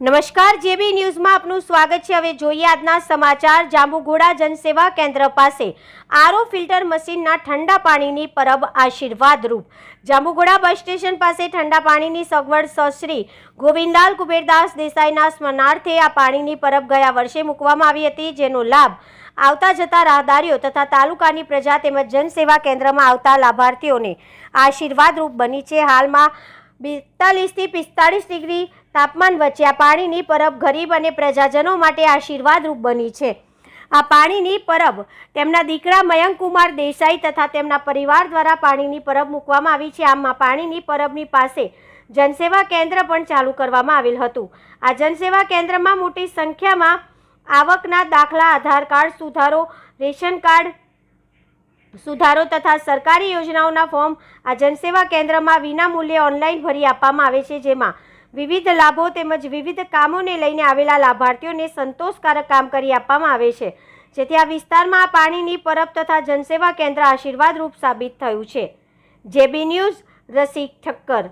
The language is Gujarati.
નમસ્કાર, જેબી ન્યૂઝમાં આપનું સ્વાગત છે. હવે જોઈએ આજના સમાચાર. જાંબુઘોડા જનસેવા કેન્દ્ર પાસે આરો ફિલ્ટર મશીનના ઠંડા પાણીની પરબ આશીર્વાદરૂપ. જાંબુઘોડા બસ સ્ટેશન પાસે ઠંડા પાણીની સગવડ સશ્રી ગોવિંદાલ કુબેરદાસ દેસાઈના સ્મરણાર્થે આ પાણીની પરબ ગયા વર્ષે મૂકવામાં આવી હતી, જેનો લાભ આવતા જતા રાહદારીઓ તથા તાલુકાની પ્રજા તેમજ જનસેવા કેન્દ્રમાં આવતા લાભાર્થીઓને આશીર્વાદરૂપ બની છે. હાલમાં બેતાલીસથી પિસ્તાળીસ ડિગ્રી તાપમાન વચ્ચે આ પાણીની પરબ ગરીબ અને પ્રજાજનો માટે આશીર્વાદરૂપ બની છે. આ પાણીની પરબ તેમના દીકરા મયંકુમાર દેસાઈ તથા તેમના પરિવાર દ્વારા પાણીની પરબ મૂકવામાં આવી છે. આમાં પાણીની પરબની પાસે જનસેવા કેન્દ્ર પણ ચાલુ કરવામાં આવેલ હતું. આ જનસેવા કેન્દ્રમાં મોટી સંખ્યામાં આવકના દાખલા, આધાર કાર્ડ સુધારો, રેશન કાર્ડ સુધારો તથા સરકારી યોજનાઓના ફોર્મ આ જનસેવા કેન્દ્રમાં વિનામૂલ્યે ઓનલાઈન ભરી આપવામાં આવે છે, જેમાં વિવિધ લાભો તેમજ વિવિધ કામોને લઈને આવેલા લાભાર્થીઓને સંતોષકારક કામ કરી આપવામાં આવે છે. જેથી આ વિસ્તારમાં આ પાણીની પરબ તથા જનસેવા કેન્દ્ર આશીર્વાદરૂપ સાબિત થયું છે. જેબી ન્યૂઝ રસિક ઠક્કર